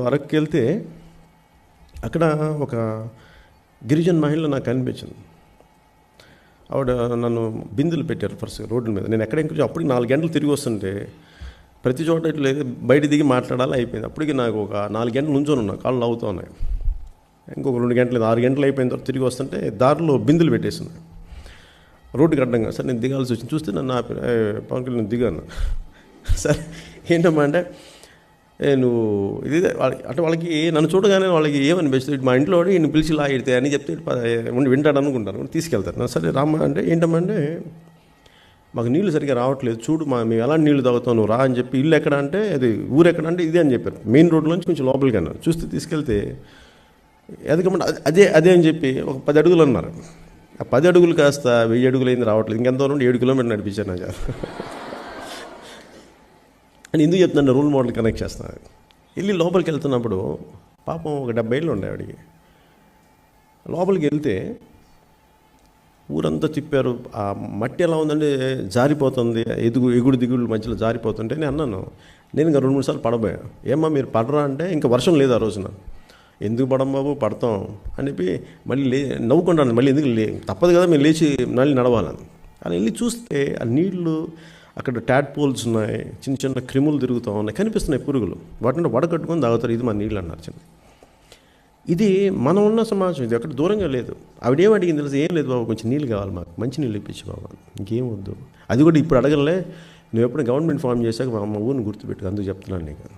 అరక్కి వెళ్తే అక్కడ ఒక గిరిజన మహిళ నాకు అనిపించింది ఆవిడ నన్ను బిందులు పెట్టారు ఫస్ట్ రోడ్ల మీద. నేను ఎక్కడ అప్పటికి నాలుగు గంటలు తిరిగి వస్తుంటే ప్రతి చోట ఇట్లా బయట దిగి మాట్లాడాలి అయిపోయింది. అప్పటికి నాకు ఒక నాలుగు గంటలు నుంచొని ఉన్నా కాళ్ళు అవుతూ ఉన్నాయి. ఇంకొక రెండు గంటలు ఆరు గంటలు అయిపోయిన తర్వాత తిరిగి వస్తుంటే దారిలో బిందులు పెట్టేసింది. రోడ్డుకి అడ్డంగా సార్ నేను దిగాల్సి వచ్చింది. చూస్తే నన్ను ఆపి పవన్ కళ్యాణ్ దిగాను. సార్ ఏంటమ్మా అంటే నువ్వు ఇది వాళ్ళ- అంటే వాళ్ళకి నన్ను చూడగానే వాళ్ళకి ఏమనిపిస్తుంది? ఇటు మా ఇంట్లో ఈయన పిలిచి లాగిడితే అని చెప్తే ఉండి వింటాడు అనుకుంటాను తీసుకెళ్తారు. నా సరే రామ్మ అంటే ఏంటమ్మా అంటే మాకు నీళ్ళు సరిగ్గా రావట్లేదు. చూడు మా మేము ఎలా నీళ్ళు తాగుతావు నువ్వు రా అని చెప్పి ఇల్లు ఎక్కడ అంటే అది ఊరు ఎక్కడ అంటే ఇదే అని చెప్పారు. మెయిన్ రోడ్లోంచి కొంచెం లోపలికి అన్నారు చూస్తే తీసుకెళ్తే ఎదకమంటే అదే- అదే అదే అని చెప్పి ఒక పది అడుగులు అన్నారు. ఆ పది అడుగులు కాస్త వెయ్యి అడుగులు అయింది రావట్లేదు. ఇంకెంత నుండి ఏడు కిలోమీటర్ నడిపించాను నాకు అని ఎందుకు చెప్తున్నాను రోల్ మోడల్ కనెక్ట్ చేస్తాను వెళ్ళి లోపలికి వెళ్తున్నప్పుడు పాపం ఒక డెబ్బై ఏళ్ళు ఉండే ఆవిడికి. లోపలికి వెళ్తే ఊరంతా తిప్పారు. ఆ మట్టి ఎలా ఉందంటే జారిపోతుంది. ఎదుగు ఎగుడు దిగుడు మధ్యలో జారిపోతుంటే నేను అన్నాను నేను ఇంకా రెండు మూడు సార్లు పడబోయా. ఏమ్మా మీరు పడరా అంటే ఇంకా వర్షం లేదు ఆ రోజున. ఎందుకు పడం బాబు? పడతాం అని చెప్పి మళ్ళీ లే నవ్వుకుంటాను. మళ్ళీ ఎందుకు లే తప్పదు కదా మేము లేచి మళ్ళీ నడవాలని. అలా వెళ్ళి చూస్తే ఆ నీళ్ళు అక్కడ ట్యాడ్ పోల్స్ ఉన్నాయి చిన్న చిన్న క్రిములు తిరుగుతూ ఉన్నాయి కనిపిస్తున్నాయి పురుగులు. వాటిని వడకట్టుకొని తాగుతారు ఇది మా నీళ్ళు అన్నారు చిన్న ఇది మనం ఉన్న సమాజం ఇది అక్కడ దూరంగా లేదు. ఆవిడేం అడిగింది తెలుసు? ఏం లేదు బాబు కొంచెం నీళ్ళు కావాలి మాకు మంచి నీళ్ళు ఇప్పించు బాబు ఇంకేం వద్దు. అది కూడా ఇప్పుడు అడగలే. నువ్వు ఎప్పుడు గవర్నమెంట్ ఫామ్ చేశాక మా అమ్మ ఊరిని గుర్తుపెట్టుకు అందుకు చెప్తున్నాను నీకు.